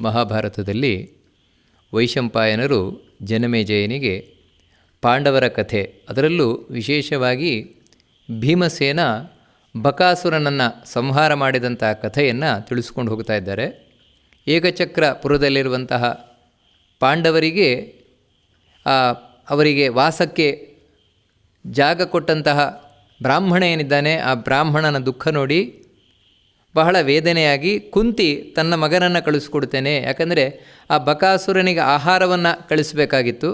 ಮಹಾಭಾರತದಲ್ಲಿ ವೈಶಂಪಾಯನರು ಜನಮೇಜಯನಿಗೆ ಪಾಂಡವರ ಕಥೆ. ಅದರಲ್ಲೂ ವಿಶೇಷವಾಗಿ ಭೀಮಸೇನ ಬಕಾಸುರನನ್ನು ಸಂಹಾರ ಮಾಡಿದಂಥ ಕಥೆಯನ್ನು ತಿಳಿಸ್ಕೊಂಡು ಹೋಗ್ತಾ ಇದ್ದಾರೆ. ಏಕಚಕ್ರಪುರದಲ್ಲಿರುವಂತಹ ಪಾಂಡವರಿಗೆ ಅವರಿಗೆ ವಾಸಕ್ಕೆ ಜಾಗ ಕೊಟ್ಟಂತಹ ಬ್ರಾಹ್ಮಣ ಏನಿದ್ದಾನೆ, ಆ ಬ್ರಾಹ್ಮಣನ ದುಃಖ ನೋಡಿ ಬಹಳ ವೇದನೆಯಾಗಿ ಕುಂತಿ ತನ್ನ ಮಗನನ್ನು ಕಳಿಸ್ಕೊಡ್ತೇನೆ. ಯಾಕಂದರೆ ಆ ಬಕಾಸುರನಿಗೆ ಆಹಾರವನ್ನು ಕಳಿಸಬೇಕಾಗಿತ್ತು.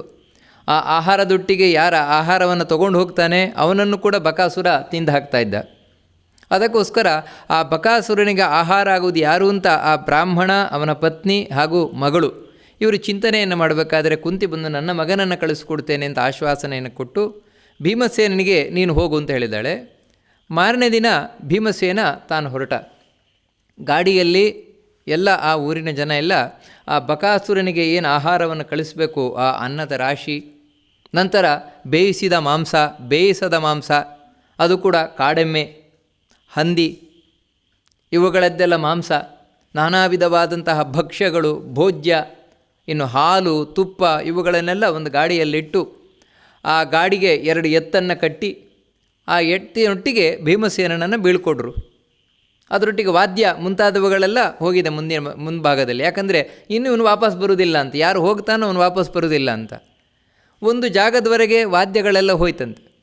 ಆ ಆಹಾರದೊಟ್ಟಿಗೆ ಯಾರ ಆಹಾರವನ್ನು ತಗೊಂಡು ಹೋಗ್ತಾನೆ, ಅವನನ್ನು ಕೂಡ ಬಕಾಸುರ ತಿಂದು ಹಾಕ್ತಾ ಇದ್ದ. ಅದಕ್ಕೋಸ್ಕರ ಆ ಬಕಾಸುರನಿಗೆ ಆಹಾರ ಆಗುವುದು ಯಾರು ಅಂತ ಆ ಬ್ರಾಹ್ಮಣ, ಅವನ ಪತ್ನಿ ಹಾಗೂ ಮಗಳು ಇವರು ಚಿಂತನೆಯನ್ನು ಮಾಡಬೇಕಾದರೆ ಕುಂತಿ ಬಂದು ನನ್ನ ಮಗನನ್ನು ಕಳಿಸ್ಕೊಡ್ತೇನೆ ಅಂತ ಆಶ್ವಾಸನೆಯನ್ನು ಕೊಟ್ಟು ಭೀಮಸೇನಿಗೆ ನೀನು ಹೋಗು ಅಂತ ಹೇಳಿದ್ದಾಳೆ. ಮಾರನೇ ದಿನ ಭೀಮಸೇನ ತಾನು ಹೊರಟ. ಗಾಡಿಯಲ್ಲಿ ಎಲ್ಲ ಆ ಊರಿನ ಜನ ಎಲ್ಲ ಆ ಬಕಾಸುರನಿಗೆ ಏನು ಆಹಾರವನ್ನು ಕಳಿಸಬೇಕು? ಆ ಅನ್ನದ ರಾಶಿ, ನಂತರ ಬೇಯಿಸಿದ ಮಾಂಸ, ಬೇಯಿಸದ ಮಾಂಸ, ಅದು ಕೂಡ ಕಾಡೆಮ್ಮೆ, ಹಂದಿ, ಇವುಗಳದ್ದೆಲ್ಲ ಮಾಂಸ ನಾನಾ ವಿಧವಾದಂತಹ ಭಕ್ಷ್ಯಗಳು, ಭೋಜ್ಯ, ಇನ್ನು ಹಾಲು, ತುಪ್ಪ ಇವುಗಳನ್ನೆಲ್ಲ ಒಂದು ಗಾಡಿಯಲ್ಲಿಟ್ಟು ಆ ಗಾಡಿಗೆ ಎರಡು ಎತ್ತನ್ನು ಕಟ್ಟಿ ಆ ಎತ್ತಿನೊಟ್ಟಿಗೆ ಭೀಮಸೇನನನ್ನು ಬೀಳ್ಕೊಡ್ರು. ಅದರೊಟ್ಟಿಗೆ ವಾದ್ಯ ಮುಂತಾದವುಗಳೆಲ್ಲ ಹೋಗಿದೆ ಮುಂದಿನ ಮುಂಭಾಗದಲ್ಲಿ. ಯಾಕಂದರೆ ಇನ್ನು ಇವನು ವಾಪಸ್ ಬರುವುದಿಲ್ಲ ಅಂತ. ಯಾರು ಹೋಗ್ತಾನೋ ಅವನು ವಾಪಸ್ ಬರುವುದಿಲ್ಲ ಅಂತ. ಒಂದು ಜಾಗದವರೆಗೆ ವಾದ್ಯಗಳೆಲ್ಲ ಹೋಯ್ತಂತೆ.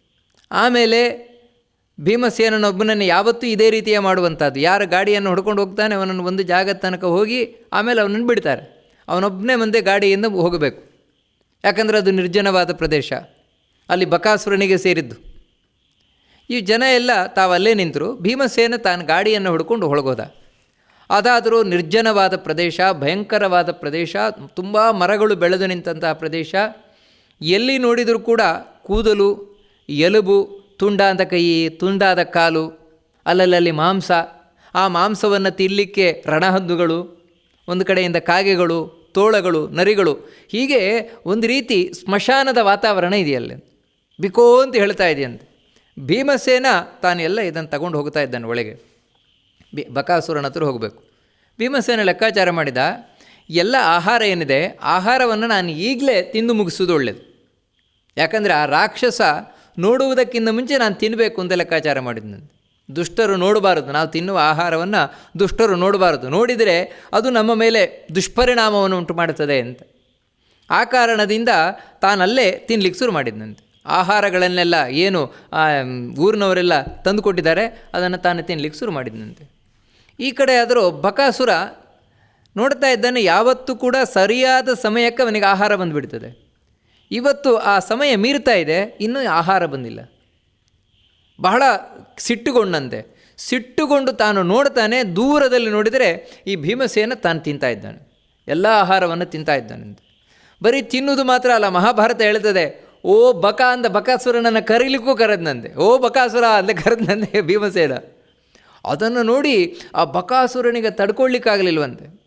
ಆಮೇಲೆ ಭೀಮಸೇನನೊಬ್ಬನನ್ನು ಯಾವತ್ತೂ ಇದೇ ರೀತಿಯ ಮಾಡುವಂಥದ್ದು. ಯಾರ ಗಾಡಿಯನ್ನು ಹೊಡ್ಕೊಂಡು ಹೋಗ್ತಾನೆ ಅವನನ್ನು ಒಂದು ಜಾಗದ ತನಕ ಹೋಗಿ ಆಮೇಲೆ ಅವನನ್ನು ಬಿಡ್ತಾರೆ. ಅವನೊಬ್ಬನೇ ಮುಂದೆ ಗಾಡಿಯಿಂದ ಹೋಗಬೇಕು. ಯಾಕಂದರೆ ಅದು ನಿರ್ಜನವಾದ ಪ್ರದೇಶ. ಅಲ್ಲಿ ಬಕಾಸುರನಿಗೆ ಸೇರಿದ್ದು. ಈ ಜನ ಎಲ್ಲ ತಾವಲ್ಲೇ ನಿಂತರು. ಭೀಮಸೇನ ತಾನು ಗಾಡಿಯನ್ನು ಹುಡ್ಕೊಂಡು ಹೊಳಗೋದ. ಅದಾದರೂ ನಿರ್ಜನವಾದ ಪ್ರದೇಶ, ಭಯಂಕರವಾದ ಪ್ರದೇಶ, ತುಂಬ ಮರಗಳು ಬೆಳೆದು ನಿಂತಹ ಪ್ರದೇಶ. ಎಲ್ಲಿ ನೋಡಿದರೂ ಕೂಡ ಕೂದಲು, ಎಲುಬು ತುಂಡಾದ ಕೈ, ತುಂಡಾದ ಕಾಲು ಅಲ್ಲಲ್ಲಿ ಮಾಂಸ. ಆ ಮಾಂಸವನ್ನು ತಿನ್ನಲಿಕ್ಕೆ ರಣಹದ್ದುಗಳು, ಒಂದು ಕಡೆಯಿಂದ ಕಾಗೆಗಳು, ತೋಳಗಳು, ನರಿಗಳು. ಹೀಗೆ ಒಂದು ರೀತಿ ಸ್ಮಶಾನದ ವಾತಾವರಣ ಇದೆಯಲ್ಲ. ಬಿಕೋ ಅಂತ ಹೇಳ್ತಾ ಇದೆಯಂತೆ. ಭೀಮಸೇನ ತಾನೆಲ್ಲ ಇದನ್ನು ತಗೊಂಡು ಹೋಗ್ತಾ ಇದ್ದಾನೆ ಒಳಗೆ. ಬಿ ಬಕಾಸುರನ ಹತ್ರ ಹೋಗಬೇಕು. ಭೀಮಸೇನ ಲೆಕ್ಕಾಚಾರ ಮಾಡಿದ, ಎಲ್ಲ ಆಹಾರ ಏನಿದೆ, ಆಹಾರವನ್ನು ನಾನು ಈಗಲೇ ತಿಂದು ಮುಗಿಸೋದು ಒಳ್ಳೆಯದು ಯಾಕಂದರೆ ಆ ರಾಕ್ಷಸ ನೋಡುವುದಕ್ಕಿಂತ ಮುಂಚೆ ನಾನು ತಿನ್ನಬೇಕು ಅಂತ ಲೆಕ್ಕಾಚಾರ ಮಾಡಿದ್ನಂತೆ. ದುಷ್ಟರು ನೋಡಬಾರದು, ನಾವು ತಿನ್ನುವ ಆಹಾರವನ್ನು ದುಷ್ಟರು ನೋಡಬಾರದು. ನೋಡಿದರೆ ಅದು ನಮ್ಮ ಮೇಲೆ ದುಷ್ಪರಿಣಾಮವನ್ನು ಉಂಟು ಮಾಡುತ್ತದೆ ಅಂತ. ಆ ಕಾರಣದಿಂದ ತಾನಲ್ಲೇ ತಿನ್ಲಿಕ್ಕೆ ಶುರು ಮಾಡಿದ್ನಂತೆ. ಆಹಾರಗಳನ್ನೆಲ್ಲ ಏನು ಊರಿನವರೆಲ್ಲ ತಂದುಕೊಟ್ಟಿದ್ದಾರೆ, ಅದನ್ನು ತಾನು ತಿನ್ನಲಿಕ್ಕೆ ಶುರು ಮಾಡಿದ್ದಂತೆ ಈ ಕಡೆ ಆದರೂ ಬಕಾಸುರ ನೋಡ್ತಾ ಇದ್ದಾನೆ, ಯಾವತ್ತೂ ಕೂಡ ಸರಿಯಾದ ಸಮಯಕ್ಕೆ ಅವನಿಗೆ ಆಹಾರ ಬಂದುಬಿಡ್ತದೆ. ಇವತ್ತು ಆ ಸಮಯ ಮೀರ್ತಾ ಇದೆ, ಇನ್ನೂ ಆಹಾರ ಬಂದಿಲ್ಲ. ಬಹಳ ಸಿಟ್ಟುಗೊಂಡಂತೆ. ಸಿಟ್ಟುಗೊಂಡು ತಾನು ನೋಡ್ತಾನೆ, ದೂರದಲ್ಲಿ ನೋಡಿದರೆ ಈ ಭೀಮಸೇನ ತಾನು ತಿಂತಾ ಇದ್ದಾನೆ. ಎಲ್ಲ ಆಹಾರವನ್ನು ತಿಂತಾ ಇದ್ದಾನಂತೆ. ಬರೀ ತಿನ್ನುವುದು ಮಾತ್ರ ಅಲ್ಲ, ಮಹಾಭಾರತ ಹೇಳ್ತದೆ ಓ ಬಕ ಅಂದ ಬಕಾಸುರನನ್ನು ಕರೀಲಿಕ್ಕೂ ಕರೆದ್ನಂತೆ. ಓ ಬಕಾಸುರ ಅಂತ ಕರೆದ್ನಂತೆ ಭೀಮಸೇನ. ಅದನ್ನು ನೋಡಿ ಆ ಬಕಾಸುರನಿಗೆ ತಡ್ಕೊಳ್ಳಿಕ್ಕಾಗಲಿಲ್ವಂತೆ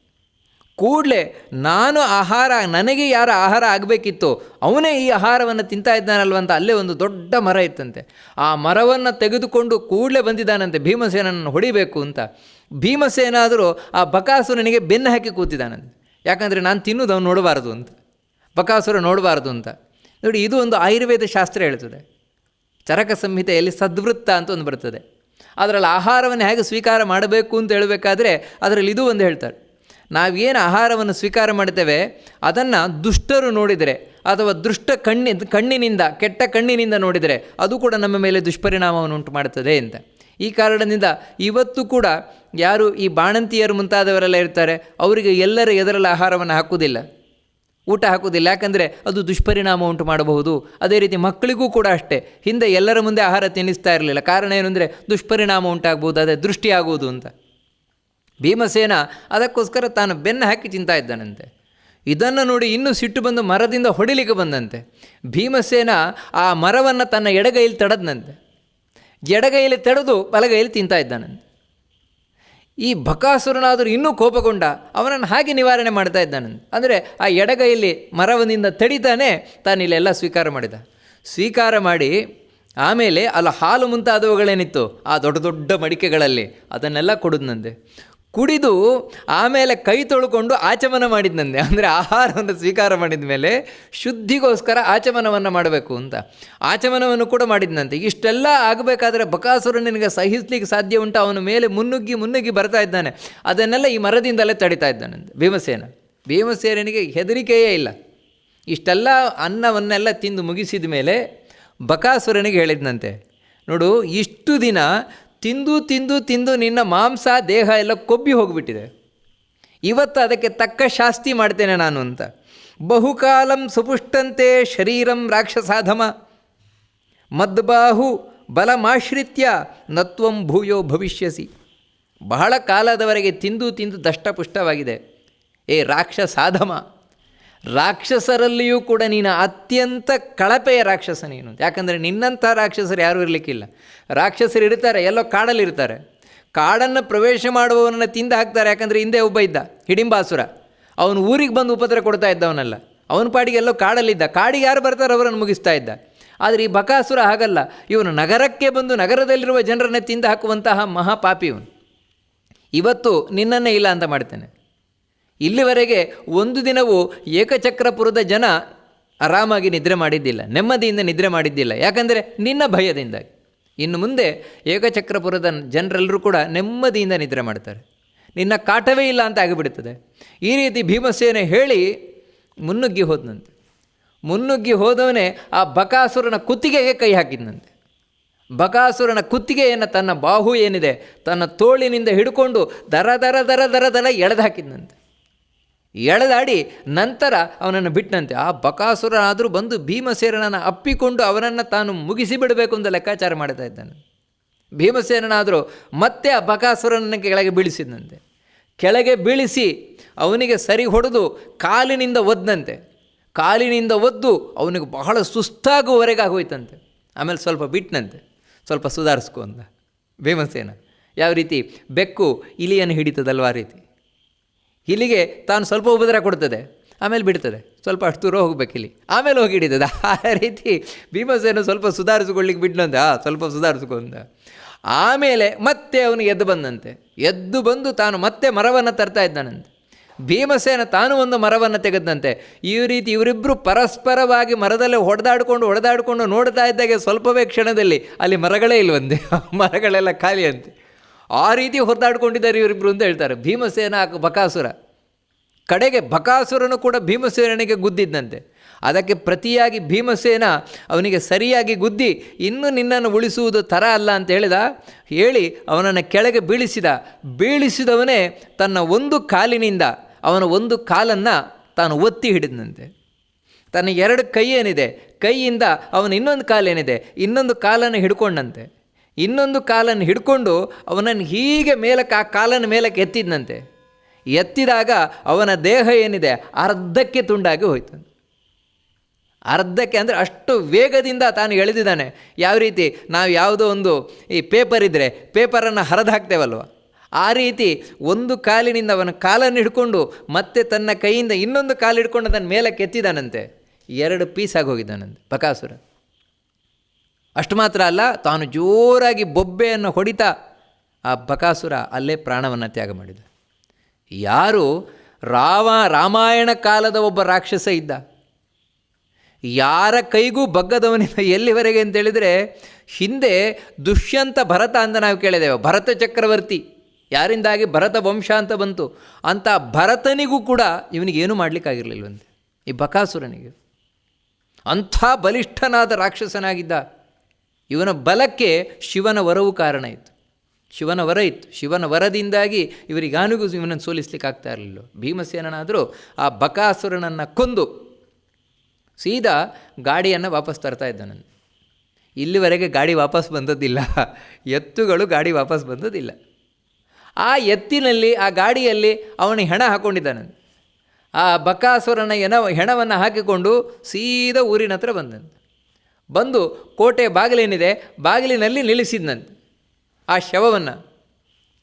ಕೂಡಲೇ ನಾನು ಆಹಾರ, ನನಗೆ ಯಾರ ಆಹಾರ ಆಗಬೇಕಿತ್ತು ಅವನೇ ಈ ಆಹಾರವನ್ನು ತಿಂತಾ ಇದ್ದಾನಲ್ವ ಅಂತ ಅಲ್ಲೇ ಒಂದು ದೊಡ್ಡ ಮರ ಇತ್ತಂತೆ. ಆ ಮರವನ್ನು ತೆಗೆದುಕೊಂಡು ಕೂಡಲೇ ಬಂದಿದ್ದಾನಂತೆ ಭೀಮಸೇನನ್ನು ಹೊಡಿಬೇಕು ಅಂತ. ಭೀಮಸೇನಾದರೂ ಆ ಬಕಾಸುರನಿಗೆ ಬೆನ್ನು ಹಾಕಿ ಕೂತಿದ್ದಾನಂತೆ. ಯಾಕಂದರೆ ನಾನು ತಿನ್ನೋದು ಅವನು ನೋಡಬಾರ್ದು ಅಂತ. ಬಕಾಸುರ ನೋಡಬಾರ್ದು ಅಂತ. ನೋಡಿ, ಇದು ಒಂದು ಆಯುರ್ವೇದ ಶಾಸ್ತ್ರ ಹೇಳ್ತದೆ ಚರಕ ಸಂಹಿತೆಯಲ್ಲಿ ಸದ್ವೃತ್ತ ಅಂತ ಒಂದು ಬರ್ತದೆ. ಅದರಲ್ಲಿ ಆಹಾರವನ್ನು ಹೇಗೆ ಸ್ವೀಕಾರ ಮಾಡಬೇಕು ಅಂತ ಹೇಳಬೇಕಾದ್ರೆ ಅದರಲ್ಲಿ ಇದು ಒಂದು ಹೇಳ್ತಾರೆ. ನಾವೇನು ಆಹಾರವನ್ನು ಸ್ವೀಕಾರ ಮಾಡ್ತೇವೆ, ಅದನ್ನು ದುಷ್ಟರು ನೋಡಿದರೆ ಅಥವಾ ದುಷ್ಟ ಕಣ್ಣಿ, ಕಣ್ಣಿನಿಂದ, ಕೆಟ್ಟ ಕಣ್ಣಿನಿಂದ ನೋಡಿದರೆ ಅದು ಕೂಡ ನಮ್ಮ ಮೇಲೆ ದುಷ್ಪರಿಣಾಮವನ್ನು ಉಂಟು ಮಾಡ್ತದೆ ಅಂತ. ಈ ಕಾರಣದಿಂದ ಇವತ್ತು ಕೂಡ ಯಾರು ಈ ಬಾಣಂತಿಯರು ಮುಂತಾದವರೆಲ್ಲ ಇರ್ತಾರೆ, ಅವರಿಗೆ ಎಲ್ಲರ ಎದರಲ್ಲಿ ಆಹಾರವನ್ನು ಹಾಕುವುದಿಲ್ಲ. ಊಟ ಹಾಕೋದಿಲ್ಲ ಯಾಕಂದರೆ ಅದು ದುಷ್ಪರಿಣಾಮ ಉಂಟು ಮಾಡಬಹುದು. ಅದೇ ರೀತಿ ಮಕ್ಕಳಿಗೂ ಕೂಡ ಅಷ್ಟೇ. ಹಿಂದೆ ಎಲ್ಲರ ಮುಂದೆ ಆಹಾರ ತಿನ್ನಿಸ್ತಾ ಇರಲಿಲ್ಲ. ಕಾರಣ ಏನು ಅಂದರೆ ದುಷ್ಪರಿಣಾಮ ಉಂಟಾಗ್ಬೋದು ಅದೇ ದೃಷ್ಟಿ ಆಗುವುದು ಅಂತ. ಭೀಮಸೇನ ಅದಕ್ಕೋಸ್ಕರ ತಾನು ಬೆನ್ನು ಹಾಕಿ ತಿಂತಾ ಇದ್ದಾನಂತೆ. ಇದನ್ನು ನೋಡಿ ಇನ್ನೂ ಸಿಟ್ಟು ಬಂದು ಮರದಿಂದ ಹೊಡಿಲಿಕ್ಕೆ ಬಂದಂತೆ. ಭೀಮಸೇನ ಆ ಮರವನ್ನು ತನ್ನ ಎಡಗೈಲಿ ತಡೆದನಂತೆ. ಎಡಗೈಲಿ ತಡೆದು ಬಲಗೈಯಲ್ಲಿ ತಿಂತಾ ಇದ್ದಾನಂತೆ. ಈ ಬಕಾಸುರನಾದರೂ ಇನ್ನೂ ಕೋಪಗೊಂಡ ಅವನನ್ನು ಹಾಗೆ ನಿವಾರಣೆ ಮಾಡ್ತಾ ಇದ್ದಾನೆ ಅಂದರೆ ಆ ಎಡಗೈಯಲ್ಲಿ ಮರವನಿಂದ ತಡಿತಾನೆ ತಾನಿಲ್ಲೆಲ್ಲ ಸ್ವೀಕಾರ ಮಾಡಿದ. ಸ್ವೀಕಾರ ಮಾಡಿ ಆಮೇಲೆ ಅಲ್ಲ ಹಾಲು ಮುಂತಾದವುಗಳೇನಿತ್ತು, ಆ ದೊಡ್ಡ ದೊಡ್ಡ ಮಡಿಕೆಗಳಲ್ಲಿ ಅದನ್ನೆಲ್ಲ ಕೊಡುದ್ನಂತೆ. ಕುಡಿದು ಆಮೇಲೆ ಕೈ ತೊಳ್ಕೊಂಡು ಆಚಮನ ಮಾಡಿದ್ನಂತೆ. ಅಂದರೆ ಆಹಾರವನ್ನು ಸ್ವೀಕಾರ ಮಾಡಿದ ಮೇಲೆ ಶುದ್ಧಿಗೋಸ್ಕರ ಆಚಮನವನ್ನು ಮಾಡಬೇಕು ಅಂತ. ಆಚಮನವನ್ನು ಕೂಡ ಮಾಡಿದ್ನಂತೆ. ಇಷ್ಟೆಲ್ಲ ಆಗಬೇಕಾದ್ರೆ ಬಕಾಸುರ ನಿನಗೆ ಸಹಿಸ್ಲಿಕ್ಕೆ ಸಾಧ್ಯ ಉಂಟು. ಅವನ ಮೇಲೆ ಮುನ್ನುಗ್ಗಿ ಮುನ್ನುಗ್ಗಿ ಬರ್ತಾ ಇದ್ದಾನೆ. ಅದನ್ನೆಲ್ಲ ಈ ಮರದಿಂದಲೇ ತಡಿತಾ ಇದ್ದಾನಂತೆ ಭೀಮಸೇನ. ಭೀಮಸೇನಿಗೆ ಹೆದರಿಕೆಯೇ ಇಲ್ಲ. ಇಷ್ಟೆಲ್ಲ ಅನ್ನವನ್ನೆಲ್ಲ ತಿಂದು ಮುಗಿಸಿದ ಮೇಲೆ ಬಕಾಸುರನಿಗೆ ಹೇಳಿದ್ನಂತೆ. ನೋಡು, ಇಷ್ಟು ದಿನ ತಿಂದು ತಿಂದು ತಿಂದು ನಿನ್ನ ಮಾಂಸ, ದೇಹ ಎಲ್ಲ ಕೊಬ್ಬಿ ಹೋಗಿಬಿಟ್ಟಿದೆ. ಇವತ್ತು ಅದಕ್ಕೆ ತಕ್ಕ ಶಾಸ್ತಿ ಮಾಡ್ತೇನೆ ನಾನು ಅಂತ. ಬಹುಕಾಲಂ ಸುಪುಷ್ಟಂತೆ ಶರೀರಂ ರಾಕ್ಷಸಾಧಮ. ಮದ್ಬಾಹು ಬಲಮಾಶ್ರಿತ್ಯ ನತ್ವಂ ಭೂಯೋ ಭವಿಷ್ಯಸಿ. ಬಹಳ ಕಾಲದವರೆಗೆ ತಿಂದು ತಿಂದು ದಷ್ಟಪುಷ್ಟವಾಗಿದೆ. ಏ ರಾಕ್ಷಸಾಧಮ. ರಾಕ್ಷಸರಲ್ಲಿಯೂ ಕೂಡ ನೀನು ಅತ್ಯಂತ ಕಳಪೆಯ ರಾಕ್ಷಸ ನೀನು. ಯಾಕಂದರೆ ನಿನ್ನಂಥ ರಾಕ್ಷಸರು ಯಾರೂ ಇರಲಿಕ್ಕಿಲ್ಲ. ರಾಕ್ಷಸರು ಇರ್ತಾರೆ, ಎಲ್ಲೋ ಕಾಡಲ್ಲಿರ್ತಾರೆ. ಕಾಡನ್ನು ಪ್ರವೇಶ ಮಾಡುವವನನ್ನು ತಿಂದು ಹಾಕ್ತಾರೆ. ಯಾಕಂದರೆ ಹಿಂದೆ ಒಬ್ಬ ಇದ್ದ, ಹಿಡಿಂಬಾಸುರ. ಅವನು ಊರಿಗೆ ಬಂದು ಉಪದ್ರ ಕೊಡ್ತಾ ಇದ್ದವನಲ್ಲ. ಅವನ ಪಾಡಿಗೆ ಎಲ್ಲೋ ಕಾಡಲ್ಲಿದ್ದ. ಕಾಡಿಗೆ ಯಾರು ಬರ್ತಾರೆ ಅವರನ್ನು ಮುಗಿಸ್ತಾ ಇದ್ದ. ಆದರೆ ಈ ಬಕಾಸುರ ಹಾಗಲ್ಲ. ಇವನು ನಗರಕ್ಕೆ ಬಂದು ನಗರದಲ್ಲಿರುವ ಜನರನ್ನೇ ತಿಂದು ಹಾಕುವಂತಹ ಮಹಾಪಾಪಿ ಇವನು ಇವತ್ತು ನಿನ್ನನ್ನೇ ಇಲ್ಲ ಅಂತ ಮಾಡ್ತೇನೆ. ಇಲ್ಲಿವರೆಗೆ ಒಂದು ದಿನವೂ ಏಕಚಕ್ರಪುರದ ಜನ ಆರಾಮಾಗಿ ನಿದ್ರೆ ಮಾಡಿದ್ದಿಲ್ಲ, ನೆಮ್ಮದಿಯಿಂದ ನಿದ್ರೆ ಮಾಡಿದ್ದಿಲ್ಲ. ಯಾಕಂದರೆ ನಿನ್ನ ಭಯದಿಂದಾಗಿ. ಇನ್ನು ಮುಂದೆ ಏಕಚಕ್ರಪುರದ ಜನರೆಲ್ಲರೂ ಕೂಡ ನೆಮ್ಮದಿಯಿಂದ ನಿದ್ರೆ ಮಾಡ್ತಾರೆ. ನಿನ್ನ ಕಾಟವೇ ಇಲ್ಲ ಅಂತ ಆಗಿಬಿಡುತ್ತದೆ. ಈ ರೀತಿ ಭೀಮಸೇನೆ ಹೇಳಿ ಮುನ್ನುಗ್ಗಿ ಹೋದನಂತೆ. ಮುನ್ನುಗ್ಗಿ ಹೋದವನೇ ಆ ಬಕಾಸುರನ ಕುತ್ತಿಗೆಗೆ ಕೈ ಹಾಕಿದ್ನಂತೆ. ಬಕಾಸುರನ ಕುತ್ತಿಗೆಯನ್ನು ತನ್ನ ಬಾಹು ಏನಿದೆ, ತನ್ನ ತೋಳಿನಿಂದ ಹಿಡ್ಕೊಂಡು ದರ ದರ ದರ ದರ ದರ ಎಳೆದು ಹಾಕಿದ್ನಂತೆ. ಎಳೆದಾಡಿ ನಂತರ ಅವನನ್ನು ಬಿಟ್ಟನಂತೆ. ಆ ಬಕಾಸುರನಾದರೂ ಬಂದು ಭೀಮಸೇನನನ್ನು ಅಪ್ಪಿಕೊಂಡು ಅವನನ್ನು ತಾನು ಮುಗಿಸಿ ಬಿಡಬೇಕು ಅಂತ ಲೆಕ್ಕಾಚಾರ ಮಾಡ್ತಾ ಇದ್ದಾನೆ. ಭೀಮಸೇನನಾದರೂ ಮತ್ತೆ ಆ ಬಕಾಸುರನನ್ನು ಕೆಳಗೆ ಬೀಳಿಸಿದಂತೆ ಕೆಳಗೆ ಬೀಳಿಸಿ ಅವನಿಗೆ ಸರಿ ಹೊಡೆದು ಕಾಲಿನಿಂದ ಒದ್ದಂತೆ ಕಾಲಿನಿಂದ ಒದ್ದು ಅವನಿಗೆ ಬಹಳ ಸುಸ್ತಾಗುವವರೆಗೆ ಆಗೋಯ್ತಂತೆ. ಆಮೇಲೆ ಸ್ವಲ್ಪ ಬಿಟ್ಟನಂತೆ ಸ್ವಲ್ಪ ಸುಧಾರಿಸ್ಕೊ ಅಂದ ಭೀಮಸೇನ. ಯಾವ ರೀತಿ? ಬೆಕ್ಕು ಇಲಿಯನ್ನು ಹಿಡಿತದಲ್ವ ಆ ರೀತಿ. ಇಲ್ಲಿಗೆ ತಾನು ಸ್ವಲ್ಪ ಉಪದ್ರ ಕೊಡ್ತದೆ, ಆಮೇಲೆ ಬಿಡ್ತದೆ. ಸ್ವಲ್ಪ ಅಷ್ಟು ದೂರ ಹೋಗ್ಬೇಕು ಇಲ್ಲಿ. ಆಮೇಲೆ ಹೋಗಿ ಹಿಡಿತದೆ. ಆ ರೀತಿ ಭೀಮಸೇನ ಸ್ವಲ್ಪ ಸುಧಾರಿಸಿಕೊಳ್ಳಿಕ್ಕೆ ಆ, ಸ್ವಲ್ಪ ಸುಧಾರಿಸ್ಕೊಂಡ ಆಮೇಲೆ ಮತ್ತೆ ಅವನು ಎದ್ದು ಬಂದಂತೆ. ಎದ್ದು ಬಂದು ತಾನು ಮತ್ತೆ ಮರವನ್ನು ತರ್ತಾ ಇದ್ದಾನಂತೆ. ಭೀಮಸೇನ ತಾನು ಒಂದು ಮರವನ್ನು ತೆಗೆದಂತೆ ಈ ರೀತಿ ಇವರಿಬ್ಬರು ಪರಸ್ಪರವಾಗಿ ಮರದಲ್ಲಿ ಹೊಡೆದಾಡಿಕೊಂಡು ಹೊಡೆದಾಡಿಕೊಂಡು ನೋಡ್ತಾ ಇದ್ದಾಗೆ ಸ್ವಲ್ಪವೇ ಕ್ಷಣದಲ್ಲಿ ಅಲ್ಲಿ ಮರಗಳೇ ಇಲ್ವಂತೆ. ಮರಗಳೆಲ್ಲ ಖಾಲಿ ಅಂತೆ ಆ ರೀತಿ ಹೊರದಾಡ್ಕೊಂಡಿದ್ದಾರೆ ಇವರಿಬ್ಬರು ಅಂತ ಹೇಳ್ತಾರೆ. ಭೀಮಸೇನ ಬಕಾಸುರ. ಕಡೆಗೆ ಬಕಾಸುರನು ಕೂಡ ಭೀಮಸೇನಿಗೆ ಗುದ್ದಿದ್ದಂತೆ. ಅದಕ್ಕೆ ಪ್ರತಿಯಾಗಿ ಭೀಮಸೇನ ಅವನಿಗೆ ಸರಿಯಾಗಿ ಗುದ್ದಿ, ಇನ್ನು ನಿನ್ನನ್ನು ಉಳಿಸುವುದು ಥರ ಅಲ್ಲ ಅಂತ ಹೇಳಿದ. ಹೇಳಿ ಅವನನ್ನು ಕೆಳಗೆ ಬೀಳಿಸಿದ. ಬೀಳಿಸಿದವನೇ ತನ್ನ ಒಂದು ಕಾಲಿನಿಂದ, ಅವನ ಒಂದು ಕಾಲನ್ನು ತಾನು ಒತ್ತಿ ಹಿಡಿದಂತೆ. ತನ್ನ ಎರಡು ಕೈ ಏನಿದೆ? ಕೈಯಿಂದ ಅವನ ಇನ್ನೊಂದು ಕಾಲೇನಿದೆ? ಇನ್ನೊಂದು ಕಾಲನ್ನು ಹಿಡ್ಕೊಂಡಂತೆ. ಇನ್ನೊಂದು ಕಾಲನ್ನು ಹಿಡ್ಕೊಂಡು ಅವನನ್ನು ಹೀಗೆ ಮೇಲಕ್ಕೆ ಆ ಕಾಲನ ಮೇಲಕ್ಕೆ ಎತ್ತಿದ್ನಂತೆ. ಎತ್ತಿದಾಗ ಅವನ ದೇಹ ಏನಿದೆ? ಅರ್ಧಕ್ಕೆ ತುಂಡಾಗಿ ಹೋಯಿತು. ಅರ್ಧಕ್ಕೆ ಅಂದರೆ ಅಷ್ಟು ವೇಗದಿಂದ ತಾನು ಎಳೆದಿದ್ದಾನೆ. ಯಾವ ರೀತಿ? ನಾವು ಯಾವುದೋ ಒಂದು ಈ ಪೇಪರ್ ಇದ್ದರೆ ಪೇಪರನ್ನು ಹರಿದು ಹಾಕ್ತೇವಲ್ವ? ಆ ರೀತಿ ಒಂದು ಕಾಲಿನಿಂದ ಅವನ ಕಾಲನ್ನು ಹಿಡ್ಕೊಂಡು ಮತ್ತೆ ತನ್ನ ಕೈಯಿಂದ ಇನ್ನೊಂದು ಕಾಲು ಹಿಡ್ಕೊಂಡು ಅದನ್ನು ಮೇಲಕ್ಕೆ ಎತ್ತಿದಾನಂತೆ. ಎರಡು ಪೀಸಾಗಿ ಹೋಗಿದ್ದಾನಂತೆ ಬಕಾಸುರ. ಅಷ್ಟು ಮಾತ್ರ ಅಲ್ಲ, ತಾನು ಜೋರಾಗಿ ಬೊಬ್ಬೆಯನ್ನು ಹೊಡಿತಾ ಆ ಬಕಾಸುರ ಅಲ್ಲೇ ಪ್ರಾಣವನ್ನು ತ್ಯಾಗ ಮಾಡಿದ. ಯಾರು ರಾವ ರಾಮಾಯಣ ಕಾಲದ ಒಬ್ಬ ರಾಕ್ಷಸ ಇದ್ದ? ಯಾರ ಕೈಗೂ ಬಗ್ಗದವನಿಂದ ಎಲ್ಲಿವರೆಗೆ ಅಂತೇಳಿದರೆ ಹಿಂದೆ ದುಷ್ಯಂತ ಭರತ ಅಂತ ನಾವು ಕೇಳಿದ್ದೇವೆ ಭರತ ಚಕ್ರವರ್ತಿ, ಯಾರಿಂದಾಗಿ ಭರತ ವಂಶ ಅಂತ ಬಂತು. ಅಂತ ಭರತನಿಗೂ ಕೂಡ ಇವನಿಗೇನು ಮಾಡಲಿಕ್ಕಾಗಿರಲಿಲ್ವಂತೆ. ಈ ಬಕಾಸುರನಿಗೆ ಅಂಥ ಬಲಿಷ್ಠನಾದ ರಾಕ್ಷಸನಾಗಿದ್ದ. ಇವನ ಬಲಕ್ಕೆ ಶಿವನ ವರವು ಕಾರಣ ಇತ್ತು. ಶಿವನ ವರ ಇತ್ತು. ಶಿವನ ವರದಿಂದಾಗಿ ಇವರಿಗಾನಿಗೂ ಇವನನ್ನು ಸೋಲಿಸ್ಲಿಕ್ಕೆ ಆಗ್ತಾ ಇರಲಿಲ್ಲ. ಭೀಮಸೇನನಾದರೂ ಆ ಬಕಾಸುರನನ್ನು ಕೊಂದು ಸೀದಾ ಗಾಡಿಯನ್ನು ವಾಪಸ್ ತರ್ತಾ ಇದ್ದಾನಂತೆ ಇಲ್ಲಿವರೆಗೆ ಗಾಡಿ ವಾಪಸ್ ಬಂದದ್ದಿಲ್ಲ. ಎತ್ತುಗಳು ಗಾಡಿ ವಾಪಸ್ ಬಂದದ್ದಿಲ್ಲ. ಆ ಎತ್ತಿನಲ್ಲಿ, ಆ ಗಾಡಿಯಲ್ಲಿ ಅವನು ಹೆಣ ಹಾಕ್ಕೊಂಡಿದ್ದಾನೆ ಆ ಬಕಾಸುರನ ಎನ ಹೆಣವನ್ನು ಹಾಕಿಕೊಂಡು ಸೀದಾ ಊರಿನ ಹತ್ರ ಬಂದಂತೆ ಬಂದು ಕೋಟೆ ಬಾಗಿಲೇನಿದೆ, ಬಾಗಿಲಿನಲ್ಲಿ ನಿಲ್ಲಿಸಿದ್ನಂತೆ ಆ ಶವವನ್ನು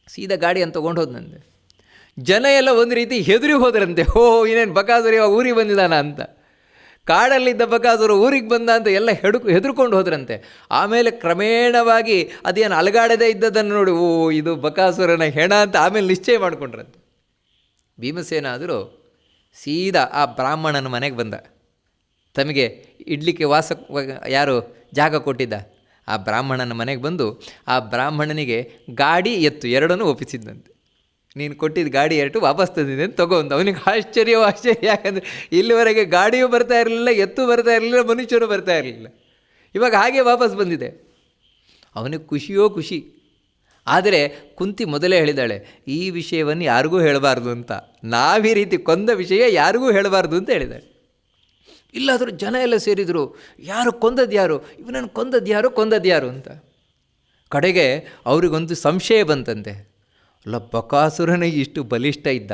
ಸೀದಾ ಗಾಡಿಯನ್ನು ತೊಗೊಂಡು ಹೋದ್ನಂತೆ ಜನ ಎಲ್ಲ ಒಂದು ರೀತಿ ಹೆದರಿ ಹೋದ್ರಂತೆ ಓ ಇನ್ನೇನು ಬಕಾಸುರ ಇವಾಗ ಊರಿಗೆ ಬಂದಿದ್ದಾನ ಅಂತ. ಕಾಡಲ್ಲಿದ್ದ ಬಕಾಸುರ ಊರಿಗೆ ಬಂದ ಅಂತ ಎಲ್ಲ ಹೆಡುಕು ಹೆದರ್ಕೊಂಡು ಹೋದ್ರಂತೆ. ಆಮೇಲೆ ಕ್ರಮೇಣವಾಗಿ ಅದೇನು ಅಲಗಾಡದೇ ಇದ್ದದನ್ನು ನೋಡಿ, ಓ, ಇದು ಬಕಾಸುರನ ಹೆಣ ಅಂತ ಆಮೇಲೆ ನಿಶ್ಚಯ ಮಾಡಿಕೊಂಡ್ರಂತೆ. ಭೀಮಸೇನಾದರೂ ಸೀದಾ ಆ ಬ್ರಾಹ್ಮಣನ ಮನೆಗೆ ಬಂದ. ತಮಗೆ ಇಡ್ಲಿಕ್ಕೆ ವಾಸ ಯಾರು ಜಾಗ ಕೊಟ್ಟಿದ್ದ? ಆ ಬ್ರಾಹ್ಮಣನ ಮನೆಗೆ ಬಂದು ಆ ಬ್ರಾಹ್ಮಣನಿಗೆ ಗಾಡಿ ಎತ್ತು ಎರಡನ್ನೂ ಒಪ್ಪಿಸಿದ್ದಂತೆ ನೀನು ಕೊಟ್ಟಿದ್ದ ಗಾಡಿ ಎರಡು ವಾಪಸ್ ತಂದಿದ್ದೆ ಅಂತ ತಗೊಂಡು ಅವನಿಗೆ ಆಶ್ಚರ್ಯ ಆಶ್ಚರ್ಯ? ಯಾಕಂದರೆ ಇಲ್ಲಿವರೆಗೆ ಗಾಡಿಯೂ ಬರ್ತಾ ಇರಲಿಲ್ಲ, ಎತ್ತು ಬರ್ತಾ ಇರಲಿಲ್ಲ ಮನುಷ್ಯರು ಬರ್ತಾ ಇರಲಿಲ್ಲ. ಇವಾಗ ಹಾಗೆ ವಾಪಸ್ ಬಂದಿದೆ. ಅವನಿಗೆ ಖುಷಿಯೋ ಖುಷಿ. ಆದರೆ ಕುಂತಿ ಮೊದಲೇ ಹೇಳಿದಾಳೆ, ಈ ವಿಷಯವನ್ನು ಯಾರಿಗೂ ಹೇಳಬಾರ್ದು ಅಂತ. ನಾವೀ ರೀತಿ ಕೊಂದ ವಿಷಯ ಯಾರಿಗೂ ಹೇಳಬಾರ್ದು ಅಂತ ಹೇಳಿದಾಳೆ. ಇಲ್ಲಾದರೂ ಜನ ಎಲ್ಲ ಸೇರಿದರು, ಯಾರು ಕೊಂದದ್ದು ಯಾರು? ಇವನನ್ನು ಕೊಂದದ್ದು ಯಾರು? ಕೊಂದದ್ದು ಯಾರು? ಅಂತ. ಕಡೆಗೆ ಅವರಿಗೊಂದು ಸಂಶಯ ಬಂತಂತೆ. ಅಲ್ಲ, ಬಕಾಸುರನೇ ಇಷ್ಟು ಬಲಿಷ್ಠ ಇದ್ದ.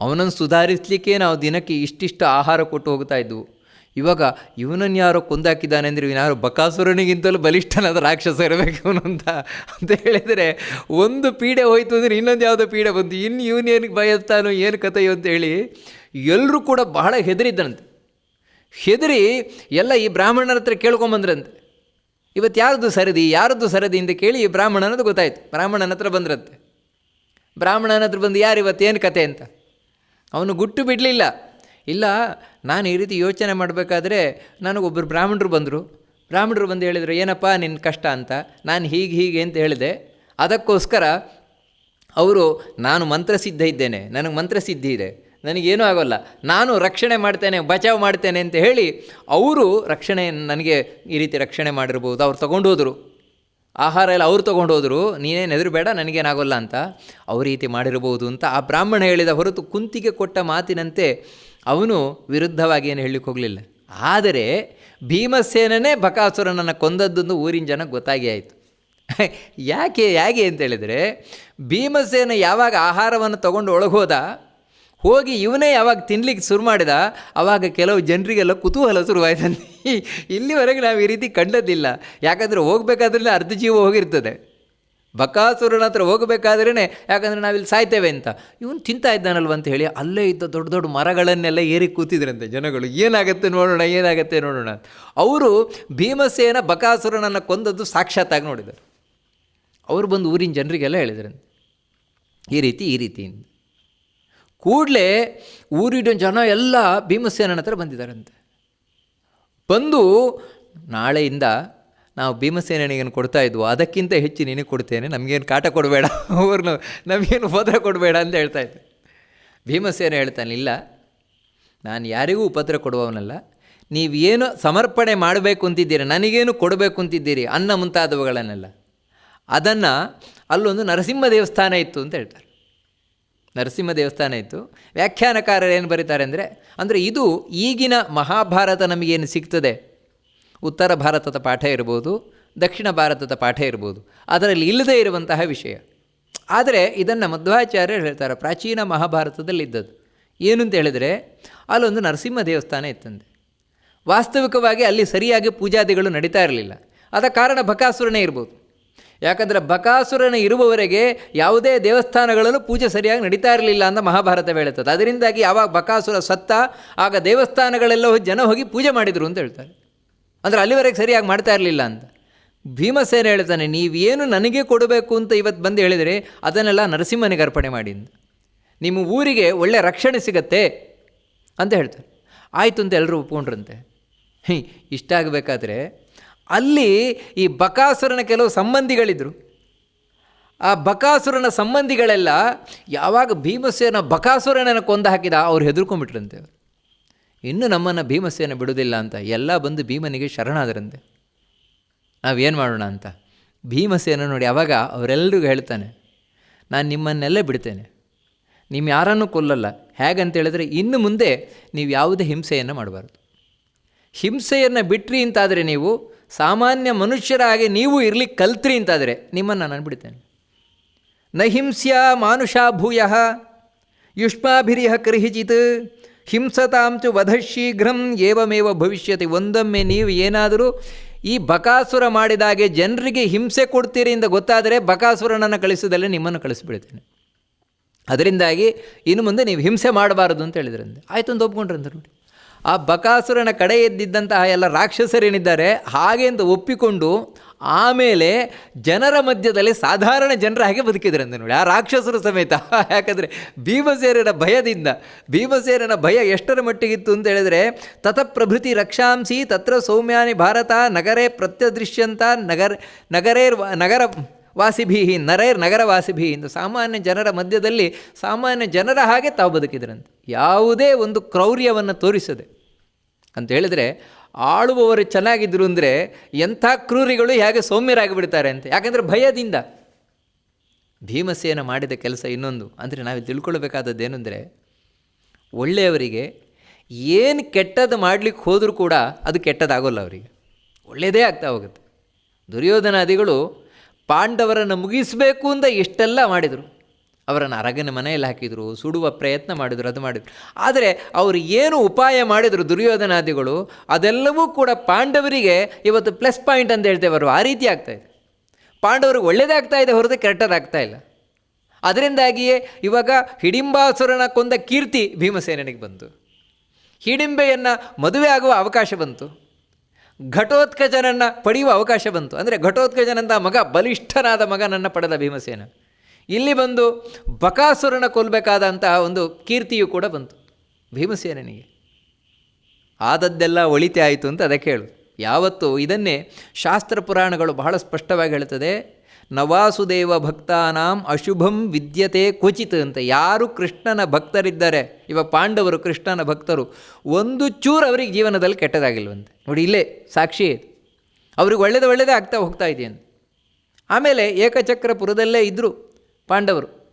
ಅವನನ್ನು ಸುಧಾರಿಸಲಿಕ್ಕೆ ನಾವು ದಿನಕ್ಕೆ ಇಷ್ಟಿಷ್ಟು ಆಹಾರ ಕೊಟ್ಟು ಹೋಗ್ತಾ ಇದ್ವು. ಇವಾಗ ಇವನನ್ನು ಯಾರೋ ಕೊಂದಾಕಿದ್ದಾನೆ ಅಂದರೆ ಇವನಾರು ಬಕಾಸುರನಿಗಿಂತಲೂ ಬಲಿಷ್ಠನಾದ ರಾಕ್ಷಸ ಇರಬೇಕು ಅಂತ ಅಂತ ಹೇಳಿದರೆ, ಒಂದು ಪೀಡೆ ಹೋಯಿತು ಅಂದರೆ ಇನ್ನೊಂದು ಯಾವುದೋ ಪೀಡೆ ಬಂತು. ಇನ್ನು ಇವನೇನಿಗೆ ಬಯಸ್ತಾನೋ, ಏನು ಕಥೆಯೋ ಅಂತ ಹೇಳಿ ಎಲ್ಲರೂ ಕೂಡ ಬಹಳ ಹೆದರಿದ್ದಂತೆ ಹೆದರಿ ಎಲ್ಲ ಈ ಬ್ರಾಹ್ಮಣರ ಹತ್ರ ಕೇಳ್ಕೊಂಬಂದ್ರಂತೆ. ಇವತ್ತು ಯಾರದ್ದು ಸರದಿ ಯಾರದ್ದು ಸರದಿ ಅಂತ ಕೇಳಿ ಈ ಬ್ರಾಹ್ಮಣನದು ಗೊತ್ತಾಯ್ತು. ಬ್ರಾಹ್ಮಣನ ಹತ್ರ ಬಂದ್ರಂತೆ. ಬ್ರಾಹ್ಮಣನ ಹತ್ರ ಬಂದು ಯಾರು ಇವತ್ತೇನು ಕತೆ ಅಂತ? ಅವನು ಗುಟ್ಟು ಬಿಡಲಿಲ್ಲ. ಇಲ್ಲ, ನಾನು ಈ ರೀತಿ ಯೋಚನೆ ಮಾಡಬೇಕಾದ್ರೆ ನನಗೊಬ್ಬರು ಬ್ರಾಹ್ಮಣರು ಬಂದರು. ಬ್ರಾಹ್ಮಣರು ಬಂದು ಹೇಳಿದರು, ಏನಪ್ಪ ನಿನ್ನ ಕಷ್ಟ ಅಂತ? ನಾನು ಹೀಗೆ ಹೀಗೆ ಅಂತ ಹೇಳಿದೆ. ಅದಕ್ಕೋಸ್ಕರ ಅವರು, ನಾನು ಮಂತ್ರಸಿದ್ಧ ಇದ್ದೇನೆ, ನನಗೆ ಮಂತ್ರಸಿದ್ಧಿ ಇದೆ. ನನಗೇನೂ ಆಗೋಲ್ಲ. ನಾನು ರಕ್ಷಣೆ ಮಾಡ್ತೇನೆ, ಬಚಾವ್ ಮಾಡ್ತೇನೆ ಅಂತ ಹೇಳಿ ಅವರು ರಕ್ಷಣೆ, ನನಗೆ ಈ ರೀತಿ ರಕ್ಷಣೆ ಮಾಡಿರ್ಬೋದು. ಅವ್ರು ತೊಗೊಂಡು ಆಹಾರ ಎಲ್ಲ ಅವ್ರು ತೊಗೊಂಡು ಹೋದರು. ನೀನೇನು ಹೆದರಬೇಡ, ನನಗೇನಾಗೋಲ್ಲ ಅಂತ ಅವ್ರ ರೀತಿ ಮಾಡಿರ್ಬೋದು ಅಂತ ಆ ಬ್ರಾಹ್ಮಣ ಹೇಳಿದ ಹೊರತು ಕುಂತಿಗೆ ಕೊಟ್ಟ ಮಾತಿನಂತೆ ಅವನು ವಿರುದ್ಧವಾಗಿ ಏನು ಹೇಳಲಿಕ್ಕೆ ಹೋಗಲಿಲ್ಲ. ಆದರೆ ಭೀಮಸೇನನೇ ಬಕಾಸುರನನ್ನು ಕೊಂದದ್ದೊಂದು ಊರಿನ ಜನಕ್ಕೆ ಗೊತ್ತಾಗಿ ಆಯಿತು. ಯಾಕೆ ಹೇಗೆ ಅಂತೇಳಿದರೆ ಭೀಮಸೇನ ಯಾವಾಗ ಆಹಾರವನ್ನು ತಗೊಂಡು ಒಳಗೋದ? ಹೋಗಿ ಇವನೇ ಯಾವಾಗ ತಿನ್ಲಿಕ್ಕೆ ಶುರು ಮಾಡಿದ ಆವಾಗ ಕೆಲವು ಜನರಿಗೆಲ್ಲ ಕುತೂಹಲ ಶುರುವಾಯ್ತಂತೆ. ಇಲ್ಲಿವರೆಗೆ ನಾವು ಈ ರೀತಿ ಕಂಡದ್ದಿಲ್ಲ. ಯಾಕಂದರೆ ಹೋಗಬೇಕಾದ್ರೆ ಅರ್ಧ ಜೀವ ಹೋಗಿರ್ತದೆ. ಬಕಾಸುರನ ಹತ್ರ ಹೋಗಬೇಕಾದ್ರೇ ಯಾಕಂದರೆ ನಾವಿಲ್ಲಿ ಸಾಯ್ತೇವೆ ಅಂತ. ಇವನು ತಿಂತಾ ಇದ್ದಾನಲ್ವ ಅಂತ ಹೇಳಿ ಅಲ್ಲೇ ಇದ್ದ ದೊಡ್ಡ ದೊಡ್ಡ ಮರಗಳನ್ನೆಲ್ಲ ಏರಿ ಕೂತಿದ್ರಂತೆ ಜನಗಳು. ಏನಾಗುತ್ತೆ ನೋಡೋಣ ಏನಾಗುತ್ತೆ ನೋಡೋಣ ಅವರು ಭೀಮಸೇನ ಬಕಾಸುರನನ್ನು ಕೊಂದದ್ದು ಸಾಕ್ಷಾತ್ತಾಗಿ ನೋಡಿದರು. ಅವರು ಬಂದು ಊರಿನ ಜನರಿಗೆಲ್ಲ ಹೇಳಿದ್ರಂತೆ. ಈ ರೀತಿ ಈ ರೀತಿ ಕೂಡಲೇ ಊರಿನ ಜನ ಎಲ್ಲ ಭೀಮಸೇನನ ಹತ್ರ ಬಂದಿದ್ದಾರಂತೆ. ಬಂದು ನಾಳೆಯಿಂದ ನಾವು ಭೀಮಸೇನಿಗೇನು ಕೊಡ್ತಾ ಇದ್ವು ಅದಕ್ಕಿಂತ ಹೆಚ್ಚು ನಿನಗೆ ಕೊಡ್ತೇನೆ, ನಮಗೇನು ಕಾಟ ಕೊಡಬೇಡ ಅವ್ರನ್ನ ನಮಗೇನು ಉಪದ್ರ ಕೊಡಬೇಡ ಅಂತ ಹೇಳ್ತಾ ಇದ್ದೆ. ಭೀಮಸೇನ ಹೇಳ್ತಾನೆ, ಇಲ್ಲ, ನಾನು ಯಾರಿಗೂ ಉಪದ್ರ ಕೊಡುವವನಲ್ಲ ನೀವೇನು ಸಮರ್ಪಣೆ ಮಾಡಬೇಕು ಅಂತಿದ್ದೀರಿ, ನನಗೇನು ಕೊಡಬೇಕು ಅಂತಿದ್ದೀರಿ ಅನ್ನ ಮುಂತಾದವುಗಳನ್ನೆಲ್ಲ, ಅದನ್ನು ಅಲ್ಲೊಂದು ನರಸಿಂಹ ದೇವಸ್ಥಾನ ಇತ್ತು ಅಂತ ಹೇಳ್ತಾರೆ. ನರಸಿಂಹ ದೇವಸ್ಥಾನ ಇತ್ತು. ವ್ಯಾಖ್ಯಾನಕಾರರು ಏನು ಬರೀತಾರೆ ಅಂದರೆ ಅಂದರೆ ಇದು ಈಗಿನ ಮಹಾಭಾರತ ನಮಗೇನು ಸಿಗ್ತದೆ? ಉತ್ತರ ಭಾರತದ ಪಾಠ ಇರ್ಬೋದು, ದಕ್ಷಿಣ ಭಾರತದ ಪಾಠ ಇರ್ಬೋದು, ಅದರಲ್ಲಿ ಇಲ್ಲದೇ ಇರುವಂತಹ ವಿಷಯ. ಆದರೆ ಇದನ್ನು ಮಧ್ವಾಚಾರ್ಯರು ಹೇಳ್ತಾರೆ, ಪ್ರಾಚೀನ ಮಹಾಭಾರತದಲ್ಲಿ ಇದ್ದದ್ದು. ಏನು ಅಂತ ಹೇಳಿದರೆ, ಅಲ್ಲೊಂದು ನರಸಿಂಹ ದೇವಸ್ಥಾನ ಇತ್ತಂತೆ. ವಾಸ್ತವಿಕವಾಗಿ ಅಲ್ಲಿ ಸರಿಯಾಗಿ ಪೂಜಾದಿಗಳು ನಡೀತಾ ಇರಲಿಲ್ಲ. ಆದ ಕಾರಣ ಬಕಾಸುರನೇ ಇರ್ಬೋದು. ಯಾಕಂದರೆ ಬಕಾಸುರನ ಇರುವವರೆಗೆ ಯಾವುದೇ ದೇವಸ್ಥಾನಗಳಲ್ಲೂ ಪೂಜೆ ಸರಿಯಾಗಿ ನಡೀತಾ ಇರಲಿಲ್ಲ ಅಂತ ಮಹಾಭಾರತ ಹೇಳುತ್ತದೆ. ಅದರಿಂದಾಗಿ ಯಾವಾಗ ಬಕಾಸುರ ಸತ್ತ, ಆಗ ದೇವಸ್ಥಾನಗಳೆಲ್ಲ ಜನ ಹೋಗಿ ಪೂಜೆ ಮಾಡಿದರು ಅಂತ ಹೇಳ್ತಾರೆ. ಅಂದರೆ ಅಲ್ಲಿವರೆಗೆ ಸರಿಯಾಗಿ ಮಾಡ್ತಾ ಇರಲಿಲ್ಲ ಅಂತ. ಭೀಮಸೇನ ಹೇಳ್ತಾನೆ, ನೀವೇನು ನನಗೆ ಕೊಡಬೇಕು ಅಂತ ಇವತ್ತು ಬಂದು ಹೇಳಿದರೆ ಅದನ್ನೆಲ್ಲ ನರಸಿಂಹನಿಗೆ ಅರ್ಪಣೆ ಮಾಡಿ ನಿಮ್ಮ ಊರಿಗೆ ಒಳ್ಳೆ ರಕ್ಷಣೆ ಸಿಗತ್ತೆ ಅಂತ ಹೇಳ್ತಾರೆ. ಆಯಿತು ಅಂತ ಎಲ್ಲರೂ ಒಪ್ಕೊಂಡ್ರಂತೆ. ಹೀ, ಇಷ್ಟ ಆಗಬೇಕಾದ್ರೆ ಅಲ್ಲಿ ಈ ಬಕಾಸುರನ ಕೆಲವು ಸಂಬಂಧಿಗಳಿದ್ದರು ಆ ಬಕಾಸುರನ ಸಂಬಂಧಿಗಳೆಲ್ಲ ಯಾವಾಗ ಭೀಮಸೇನ ಬಕಾಸುರನನ್ನು ಕೊಂದು ಹಾಕಿದ ಅವ್ರು ಹೆದರ್ಕೊಂಡ್ಬಿಟ್ರಂತೆ ಅವರು. ಇನ್ನು ನಮ್ಮನ್ನು ಭೀಮಸೇನ ಬಿಡೋದಿಲ್ಲ ಅಂತ ಎಲ್ಲ ಬಂದು ಭೀಮನಿಗೆ ಶರಣಾದರಂತೆ. ನಾವೇನು ಮಾಡೋಣ ಅಂತ? ಭೀಮಸೇನ ನೋಡಿ ಅವಾಗ ಅವರೆಲ್ಲರಿಗೂ ಹೇಳ್ತಾನೆ, ನಾನು ನಿಮ್ಮನ್ನೆಲ್ಲ ಬಿಡ್ತೇನೆ. ನಿಮ್ಮ ಯಾರನ್ನೂ ಕೊಲ್ಲಲ್ಲ. ಹೇಗಂತೇಳಿದ್ರೆ ಇನ್ನು ಮುಂದೆ ನೀವು ಯಾವುದೇ ಹಿಂಸೆಯನ್ನು ಮಾಡಬಾರ್ದು. ಹಿಂಸೆಯನ್ನು ಬಿಟ್ರಿ ಅಂತಾದರೆ ನೀವು ಸಾಮಾನ್ಯ ಮನುಷ್ಯರಾಗಿ ನೀವು ಇರಲಿಕ್ಕೆ ಕಲ್ತ್ರಿ ಅಂತಾದರೆ ನಿಮ್ಮನ್ನು ನಾನು ಬಿಡ್ತೇನೆ ನ ಹಿಂಸ್ಯ ಮಾನುಷ ಭೂಯ, ಯುಷ್ಮಾಭಿರಿಹ ಕರಿಹಿಜಿತ್ ಹಿಂಸತಾಂಚು ವಧ ಶೀಘ್ರಂ ಏವಮೇವ ಭವಿಷ್ಯತಿ. ಒಂದೊಮ್ಮೆ ನೀವು ಏನಾದರೂ ಈ ಬಕಾಸುರ ಮಾಡಿದಾಗೆ ಜನರಿಗೆ ಹಿಂಸೆ ಕೊಡ್ತೀರಿ ಅಂತ ಗೊತ್ತಾದರೆ ಬಕಾಸುರನನ್ನು ಕಳಿಸೋದಲ್ಲೇ ನಿಮ್ಮನ್ನು ಕಳಿಸಿಬಿಡ್ತೇನೆ. ಅದರಿಂದಾಗಿ ಇನ್ನು ಮುಂದೆ ನೀವು ಹಿಂಸೆ ಮಾಡಬಾರದು ಅಂತ ಹೇಳಿದ್ರಂತೆ. ಆಯಿತು ಅಂತ ಒಪ್ಕೊಂಡ್ರಂತ ನೋಡಿ. ಆ ಬಕಾಸುರನ ಕಡೆ ಎದ್ದಿದ್ದಂತಹ ಎಲ್ಲ ರಾಕ್ಷಸರೇನಿದ್ದಾರೆ ಹಾಗೆ ಅಂತ ಒಪ್ಪಿಕೊಂಡು ಆಮೇಲೆ ಜನರ ಮಧ್ಯದಲ್ಲಿ ಸಾಧಾರಣ ಜನರ ಹಾಗೆ ಬದುಕಿದ್ರಂತೆ ನೋಡಿ. ಆ ರಾಕ್ಷಸರು ಸಮೇತ. ಯಾಕಂದರೆ ಭೀಮಸೇರನ ಭಯದಿಂದ ಭೀಮಸೇರನ ಭಯ ಎಷ್ಟರ ಮಟ್ಟಿಗಿತ್ತು ಅಂತ ಹೇಳಿದರೆ, ತತಪ್ರಭೃತಿ ರಕ್ಷಾಂಸಿ ತತ್ರ ಸೌಮ್ಯಾನಿ ಭಾರತ ನಗರೇ ಪ್ರತ್ಯದೃಶ್ಯಂತ ನಗರ ನಗರೇರ್ ನಗರ ವಾಸಿಭೀ ನರೇರ್ ನಗರವಾಸಿಭಿ ಎಂದು ಸಾಮಾನ್ಯ ಜನರ ಮಧ್ಯದಲ್ಲಿ ಸಾಮಾನ್ಯ ಜನರ ಹಾಗೆ ತಾವು ಬದುಕಿದ್ರಂತೆ. ಯಾವುದೇ ಒಂದು ಕ್ರೌರ್ಯವನ್ನು ತೋರಿಸದೆ. ಅಂತ ಹೇಳಿದರೆ ಆಳುವವರು ಚೆನ್ನಾಗಿದ್ದರು ಅಂದರೆ ಎಂಥ ಕ್ರೂರಿಗಳು ಹೇಗೆ ಸೌಮ್ಯರಾಗಿ ಬಿಡ್ತಾರೆ ಅಂತ. ಯಾಕಂದರೆ ಭಯದಿಂದ. ಭೀಮಸೇನ ಮಾಡಿದ ಕೆಲಸ ಇನ್ನೊಂದು. ಅಂದರೆ ನಾವು ತಿಳ್ಕೊಳ್ಬೇಕಾದದ್ದು ಏನಂದರೆ ಒಳ್ಳೆಯವರಿಗೆ ಏನು ಕೆಟ್ಟದ್ದು ಮಾಡಲಿಕ್ಕೆ ಹೋದರೂ ಕೂಡ ಅದು ಕೆಟ್ಟದಾಗೋಲ್ಲ ಅವರಿಗೆ. ಒಳ್ಳೆಯದೇ ಆಗ್ತಾ ಹೋಗುತ್ತೆ. ದುರ್ಯೋಧನಾದಿಗಳು ಪಾಂಡವರನ್ನು ಮುಗಿಸಬೇಕು ಅಂತ ಎಷ್ಟೆಲ್ಲ ಮಾಡಿದರು. ಅವರನ್ನು ಅರಗನ ಮನೆಯಲ್ಲಿ ಹಾಕಿದರು, ಸುಡುವ ಪ್ರಯತ್ನ ಮಾಡಿದರು, ಅದು ಮಾಡಿದರು. ಆದರೆ ಅವರು ಏನು ಉಪಾಯ ಮಾಡಿದರು ದುರ್ಯೋಧನಾದಿಗಳು, ಅದೆಲ್ಲವೂ ಕೂಡ ಪಾಂಡವರಿಗೆ ಇವತ್ತು ಪ್ಲಸ್ ಪಾಯಿಂಟ್ ಅಂತ ಹೇಳ್ತೇವೆ ಅವರು, ಆ ರೀತಿ ಆಗ್ತಾ ಇದೆ. ಪಾಂಡವರು ಒಳ್ಳೆಯದಾಗ್ತಾ ಇದೆ ಹೊರತು ಕೆಟ್ಟದಾಗ್ತಾ ಇಲ್ಲ. ಅದರಿಂದಾಗಿಯೇ ಇವಾಗ ಹಿಡಿಂಬಾಸುರನ ಕೊಂದ ಕೀರ್ತಿ ಭೀಮಸೇನಿಗೆ ಬಂತು. ಹಿಡಿಂಬೆಯನ್ನು ಮದುವೆ ಆಗುವ ಅವಕಾಶ ಬಂತು. ಘಟೋತ್ಕಜನನ್ನು ಪಡೆಯುವ ಅವಕಾಶ ಬಂತು. ಅಂದರೆ ಘಟೋತ್ಕಜನಂತ ಮಗ, ಬಲಿಷ್ಠನಾದ ಮಗನನ್ನು ಪಡೆದ ಭೀಮಸೇನ. ಇಲ್ಲಿ ಬಂದು ಬಕಾಸುರನ ಕೊಲ್ಲಬೇಕಾದಂತಹ ಒಂದು ಕೀರ್ತಿಯು ಕೂಡ ಬಂತು ಭೀಮಸೇನಿಗೆ ಆದದ್ದೆಲ್ಲ ಒಳಿತೆ ಆಯಿತು ಅಂತ ಅದಕ್ಕೆ ಹೇಳು ಯಾವತ್ತು ಇದನ್ನೇ ಶಾಸ್ತ್ರ ಪುರಾಣಗಳು ಬಹಳ ಸ್ಪಷ್ಟವಾಗಿ ಹೇಳ್ತದೆ. ನವಾಸುದೇವ ಭಕ್ತಾನಾಂ ಅಶುಭಂ ವಿದ್ಯತೆ ಕ್ವಚಿತ್ ಅಂತ. ಯಾರು ಕೃಷ್ಣನ ಭಕ್ತರಿದ್ದಾರೆ, ಇವ ಪಾಂಡವರು ಕೃಷ್ಣನ ಭಕ್ತರು, ಒಂದು ಚೂರು ಅವರಿಗೆ ಜೀವನದಲ್ಲಿ ಕೆಟ್ಟದಾಗಿಲ್ವಂತೆ. ನೋಡಿ ಇಲ್ಲೇ ಸಾಕ್ಷಿ ಅವ್ರಿಗೆ ಒಳ್ಳೇದು ಒಳ್ಳೆಯದೇ ಆಗ್ತಾ ಹೋಗ್ತಾ ಇದೆಯಂತೆ. ಆಮೇಲೆ ಏಕಚಕ್ರಪುರದಲ್ಲೇ ಇದ್ದರು ಪಾಂಡವರು.